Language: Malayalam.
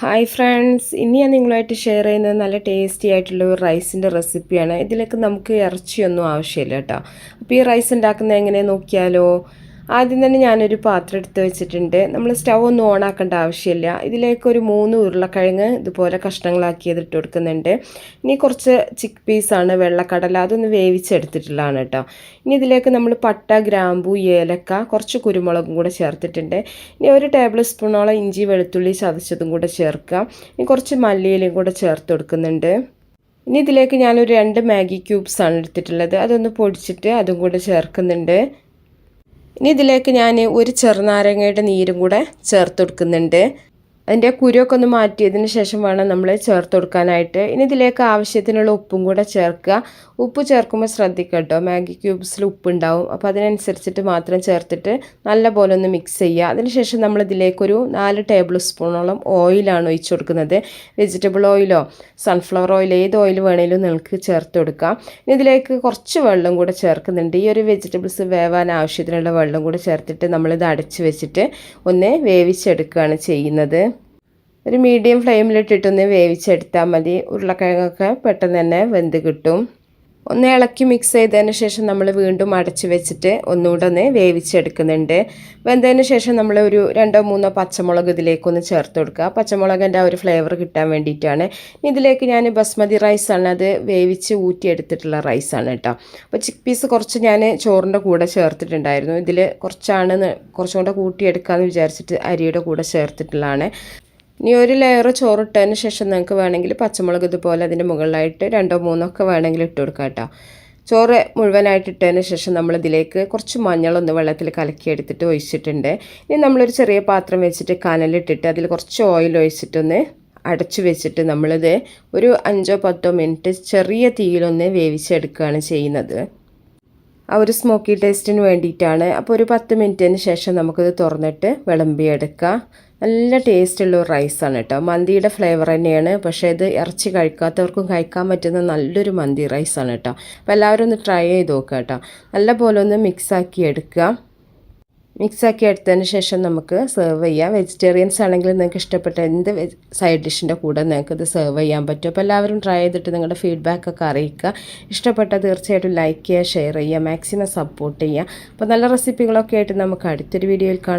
ഹായ് ഫ്രണ്ട്സ് ഇനി ഞാൻ നിങ്ങളുമായിട്ട് ഷെയർ ചെയ്യുന്നത് നല്ല ടേസ്റ്റി ആയിട്ടുള്ള ഒരു റൈസിന്റെ റെസിപ്പിയാണ് ഇതിലേക്ക് നമുക്ക് ഇറച്ചിയൊന്നും ആവശ്യമില്ല കേട്ടോ. അപ്പോൾ ഈ റൈസ് ഉണ്ടാക്കുന്നത് എങ്ങനെ നോക്കിയാലോ? ആദ്യം തന്നെ ഞാനൊരു പാത്രം എടുത്ത് വെച്ചിട്ടുണ്ട്. നമ്മൾ സ്റ്റവ് ഒന്നും ഓണാക്കേണ്ട ആവശ്യമില്ല. ഇതിലേക്ക് ഒരു മൂന്ന് ഉരുളക്കിഴങ്ങ് ഇതുപോലെ കഷ്ണങ്ങളാക്കിയത് ഇട്ട് കൊടുക്കുന്നുണ്ട്. ഇനി കുറച്ച് ചിക്ക് പീസാണ് വെള്ളക്കടല അതൊന്ന് വേവിച്ചെടുത്തിട്ടുള്ളതാണ് കേട്ടോ. ഇനി ഇതിലേക്ക് നമ്മൾ പട്ട ഗ്രാമ്പു ഏലക്ക കുറച്ച് കുരുമുളകും കൂടെ ചേർത്തിട്ടുണ്ട്. ഇനി ഒരു ടേബിൾ സ്പൂണോളം ഇഞ്ചി വെളുത്തുള്ളി ചതച്ചതും കൂടെ ചേർക്കുക. ഇനി കുറച്ച് മല്ലിയിലും കൂടെ ചേർത്ത് കൊടുക്കുന്നുണ്ട്. ഇനി ഇതിലേക്ക് ഞാനൊരു രണ്ട് മാഗി ക്യൂബ്സാണ് എടുത്തിട്ടുള്ളത്. അതൊന്ന് പൊടിച്ചിട്ട് അതും കൂടെ ചേർക്കുന്നുണ്ട്. ഇനി ഇതിലേക്ക് ഞാൻ ഒരു ചെറുനാരങ്ങയുടെ നീരും കൂടെ ചേർത്ത് കൊടുക്കുന്നുണ്ട് അതിന്റെ കുരുവൊക്കെ ഒന്ന് മാറ്റിയതിന് ശേഷം വേണം നമ്മൾ ചേർത്ത് കൊടുക്കാനായിട്ട്. ഇനി ഇതിലേക്ക് ആവശ്യത്തിനുള്ള ഉപ്പും കൂടെ ചേർക്കുക. ഉപ്പ് ചേർക്കുമ്പോൾ ശ്രദ്ധിക്കുക കേട്ടോ മാഗി ക്യൂബ്സിൽ ഉപ്പുണ്ടാവും. അപ്പോൾ അതിനനുസരിച്ചിട്ട് മാത്രം ചേർത്തിട്ട് നല്ല പോലെ ഒന്ന് മിക്സ് ചെയ്യുക. അതിനുശേഷം നമ്മൾ ഇതിലേക്കൊരു നാല് ടേബിൾ സ്പൂണോളം ഓയിലാണ് ഒഴിച്ചു കൊടുക്കുന്നത്. വെജിറ്റബിൾ ഓയിലോ സൺഫ്ലവർ ഓയിൽ ഏത് ഓയിൽ വേണേലും നിങ്ങൾക്ക് ചേർത്ത് കൊടുക്കാം. ഇനി ഇതിലേക്ക് കുറച്ച് വെള്ളം കൂടെ ചേർക്കുന്നുണ്ട്. ഈ ഒരു വെജിറ്റബിൾസ് വേവാൻ ആവശ്യത്തിനുള്ള വെള്ളം കൂടെ ചേർത്തിട്ട് നമ്മളിത് അടച്ച് വെച്ചിട്ട് ഒന്ന് വേവിച്ചെടുക്കുകയാണ് ചെയ്യുന്നത്. ഒരു മീഡിയം ഫ്ലെയിമിലിട്ടിട്ടൊന്ന് വേവിച്ചെടുത്താൽ മതി. ഉരുളക്കിഴങ്ങൊക്കെ പെട്ടെന്ന് തന്നെ വെന്ത് കിട്ടും. ഒന്ന് ഇളക്കി മിക്സ് ചെയ്തതിന് ശേഷം നമ്മൾ വീണ്ടും അടച്ചു വെച്ചിട്ട് ഒന്നുകൂടെ ഒന്ന് വേവിച്ചെടുക്കുന്നുണ്ട്. വെന്തതിന് ശേഷം നമ്മൾ ഒരു രണ്ടോ മൂന്നോ പച്ചമുളക് ഇതിലേക്കൊന്ന് ചേർത്ത് കൊടുക്കുക. പച്ചമുളകിന്റെ ആ ഒരു ഫ്ലേവർ കിട്ടാൻ വേണ്ടിയിട്ടാണ്. ഇതിലേക്ക് ഞാൻ ബസ്മതി റൈസാണ് അത് വേവിച്ച് ഊറ്റിയെടുത്തിട്ടുള്ള റൈസാണ് കേട്ടോ. അപ്പോൾ ചിക്ക് പീസ് കുറച്ച് ഞാൻ ചോറിന്റെ കൂടെ ചേർത്തിട്ടുണ്ടായിരുന്നു. ഇതിൽ കുറച്ചാണ് കുറച്ചും കൂടെ കൂട്ടിയെടുക്കാമെന്ന് വിചാരിച്ചിട്ട് അരിയുടെ കൂടെ ചേർത്തിട്ടുള്ളതാണ്. ഇനി ഒരു ലെയർ ചോറിട്ടതിന് ശേഷം നിങ്ങൾക്ക് വേണമെങ്കിൽ പച്ചമുളക് ഇതുപോലെ അതിന്റെ മുകളിലായിട്ട് രണ്ടോ മൂന്നോ ഒക്കെ വേണമെങ്കിൽ ഇട്ട് കൊടുക്കാം കേട്ടോ. ചോറ് മുഴുവനായിട്ട് ഇട്ടതിന് ശേഷം നമ്മൾ ഇതിലേക്ക് കുറച്ച് മഞ്ഞളൊന്ന് വെള്ളത്തിൽ കലക്കി എടുത്തിട്ട് ഒഴിച്ചിട്ടുണ്ട്. ഇനി നമ്മളൊരു ചെറിയ പാത്രം വെച്ചിട്ട് കനലിട്ടിട്ട് അതിൽ കുറച്ച് ഓയിൽ ഒഴിച്ചിട്ടൊന്ന് അടച്ചു വെച്ചിട്ട് നമ്മളിത് ഒരു അഞ്ചോ പത്തോ മിനിറ്റ് ചെറിയ തീയിലൊന്ന് വേവിച്ചെടുക്കുകയാണ് ചെയ്യുന്നത്. ആ ഒരു സ്മോക്കി ടേസ്റ്റിന് വേണ്ടിയിട്ടാണ്. അപ്പോൾ ഒരു പത്ത് മിനിറ്റിന് ശേഷം നമുക്കിത് തുറന്നിട്ട് വിളമ്പിയെടുക്കാം. നല്ല ടേസ്റ്റുള്ള ഒരു റൈസാണ് കേട്ടോ മന്തിയുടെ ഫ്ലേവർ തന്നെയാണ്. പക്ഷേ ഇത് ഇറച്ചി കഴിക്കാത്തവർക്കും കഴിക്കാൻ പറ്റുന്ന നല്ലൊരു മന്തി റൈസാണ് കേട്ടോ അപ്പോൾ എല്ലാവരും ഒന്ന് ട്രൈ ചെയ്ത് നോക്കുക കേട്ടോ. നല്ല പോലെ ഒന്ന് മിക്സാക്കി എടുക്കുക മിക്സാക്കി എടുത്തതിന് ശേഷം നമുക്ക് സെർവ് ചെയ്യാം. വെജിറ്റേറിയൻസ് ആണെങ്കിൽ നിങ്ങൾക്ക് ഇഷ്ടപ്പെട്ട എന്ത് സൈഡ് ഡിഷിന്റെ കൂടെ നിങ്ങൾക്ക് ഇത് സെർവ് ചെയ്യാൻ പറ്റും. അപ്പോൾ എല്ലാവരും ട്രൈ ചെയ്തിട്ട് നിങ്ങളുടെ ഫീഡ്ബാക്ക് ഒക്കെ അറിയിക്കുക. ഇഷ്ടപ്പെട്ട തീർച്ചയായിട്ടും ലൈക്ക് ചെയ്യുക ഷെയർ ചെയ്യുക മാക്സിമം സപ്പോർട്ട് ചെയ്യുക. അപ്പോൾ നല്ല റെസിപ്പികളൊക്കെ ആയിട്ട് നമുക്ക് അടുത്തൊരു വീഡിയോയിൽ കാണാം.